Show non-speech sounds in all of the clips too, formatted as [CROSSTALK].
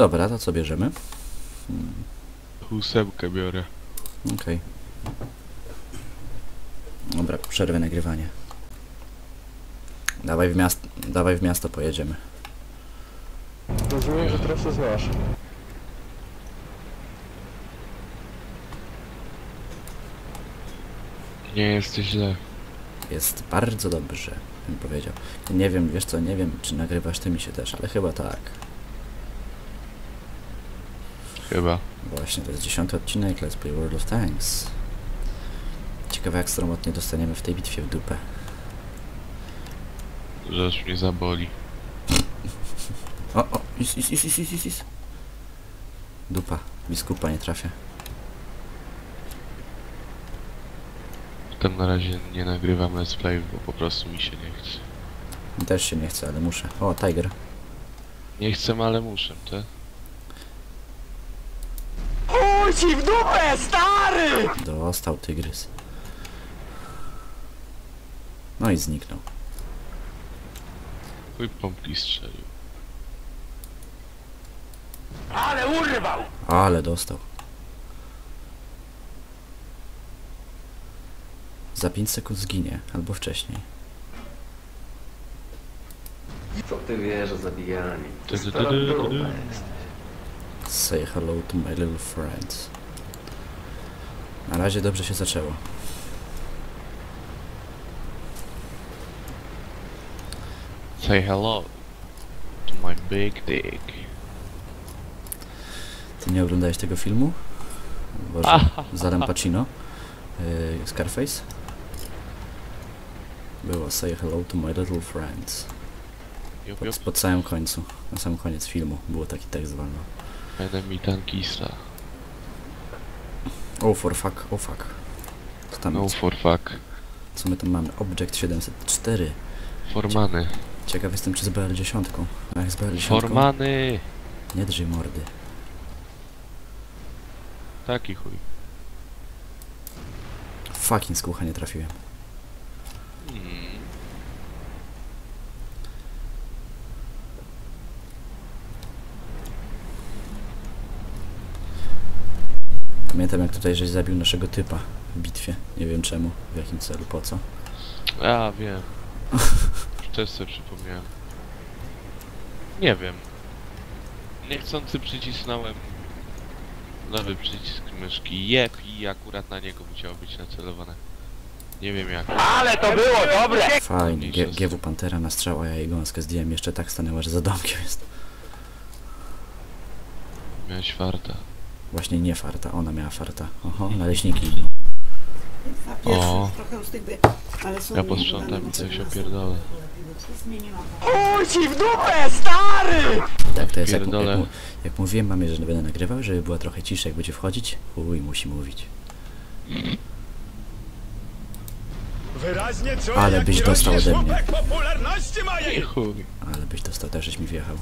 Dobra, to co bierzemy? Ósemkę biorę. Okej. Dobra, przerwę nagrywanie. Dawaj w miasto, dawaj w miasto pojedziemy. Rozumiem, że trasę znasz. Nie jesteś źle. Jest bardzo dobrze, bym powiedział. Nie wiem, wiesz co, nie wiem, czy nagrywasz ty mi się też, ale chyba tak. Chyba. Właśnie, to jest dziesiąty odcinek Let's Play World of Tanks. Ciekawe jak sromotnie dostaniemy w tej bitwie w dupę. Aż mnie zaboli. [LAUGHS] O, o, is, is, is, is, is, is. Dupa, biskupa nie trafia. Tam na razie nie nagrywam let's play, bo po prostu mi się nie chce. Też się nie chce, ale muszę. O, Tiger. Nie chcę, ale muszę, te. Chuj ci w dupę, stary! Dostał tygrys. No i zniknął. Chuj pompki strzelił. Ale urwał! Ale dostał. Za 5 sekund zginie, albo wcześniej. Co ty wiesz o zabijaniu? To grupa ty. jest. Say hello to my little friends. Na razie dobrze się zaczęło. Say hello to my big dick. Ty nie oglądałeś tego filmu? Boże, [LAUGHS] z Alem Pacino? Yy, Scarface? Było Say hello to my little friends. Jop, Po, jop. po całym końcu, na sam koniec filmu było taki tekst wolno. Enemy tankista. Oh for fuck, oh fuck. Co tam, No for fuck. co my tam mamy? Object 704. Formany. Ciekaw jestem czy z BR10. A jak z BR10? Formany! Nie drzyj mordy. Taki chuj. Fucking z kucha nie trafiłem. Hmm. Pamiętam jak tutaj żeś zabił naszego typa w bitwie. Nie wiem czemu, w jakim celu, po co. A, wiem. Już też sobie przypomniałem. Nie wiem. Niechcący przycisnąłem lewy przycisk myszki. Jep i akurat na niego musiało być nacelowane. Nie wiem jak. Ale to było dobre! Fajnie, G- GW Pantera na strzał, a ja jej gąskę zdjąłem. Jeszcze tak stanęła, że za domkiem jest. Miałeś farta. Właśnie nie farta, ona miała farta. Oho, naleśniki idą. Na pierwszy trochę ustygły, ale są Ja posprzątam i coś opierdolę. Zmieniłam. Chuj ci w dupę, stary! Tak, to jest jak, jak, mu- jak mówiłem mamie, że będę nagrywał, żeby była trochę ciszej, jak będzie wchodzić. Uj, musi mówić. Ale byś dostał ode mnie. Ale byś dostał, też żeś mi wjechał.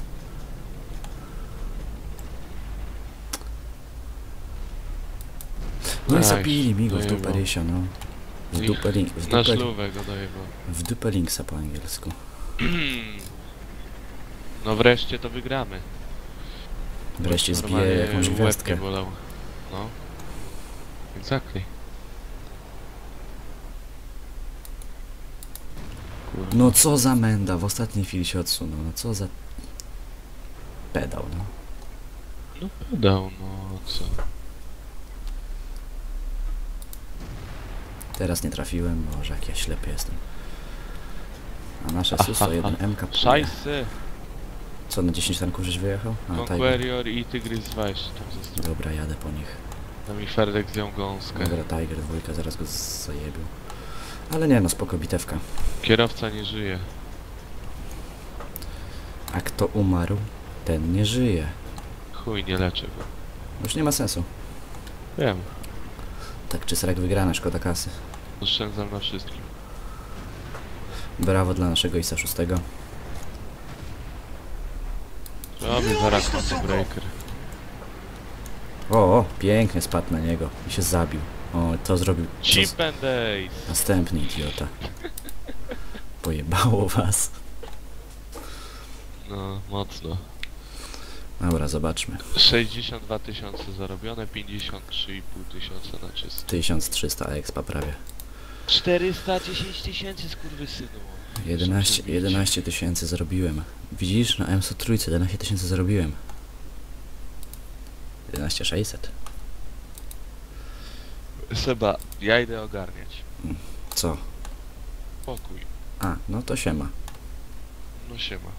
No i Aj, zabili mi go w dupę. Rysia, no. W dupę, link, w dupę, w dupę linksa po angielsku. [CLEARS THROAT] No wreszcie to wygramy. Wreszcie zbije Normalnie jakąś gwiazdkę. bolał. No. Exactly. No co za menda, w ostatniej chwili się odsunął, no co za... Pedał, no. No pedał, no co? Teraz nie trafiłem, może jak ja ślepy jestem. A nasze Suso 1 MK Szajsy! Co, na 10 tanków żeś wyjechał? A, tak. Conqueror i Tygrys 20 tam został. Dobra, jadę po nich. Tam i Ferdek zdjął gąskę. Dobra, Tiger dwójka, zaraz go zajebił. Ale nie no, spoko bitewka. Kierowca nie żyje. A kto umarł, ten nie żyje. Chuj, nie leczę go. Już nie ma sensu. Wiem. Tak czy srak wygrana, szkoda kasy. Oszczędzam na wszystkim. Brawo dla naszego ISA 6. Robię zaraz breaker. O, o, pięknie spadł na niego i się zabił. O, to zrobił to. Chip and Days! następny idiota. Pojebało was. No, mocno. Dobra, zobaczmy. 62 tysiące zarobione, 53,5 tysiąca na czysto. 1300 expa prawie. 410 tysięcy skurwysynu. 11 11 tysięcy zarobiłem. Widzisz, na MSO trójce 11 tysięcy zarobiłem. 11 600. Seba, ja idę ogarniać. Co? Pokój. A, no to siema. No siema.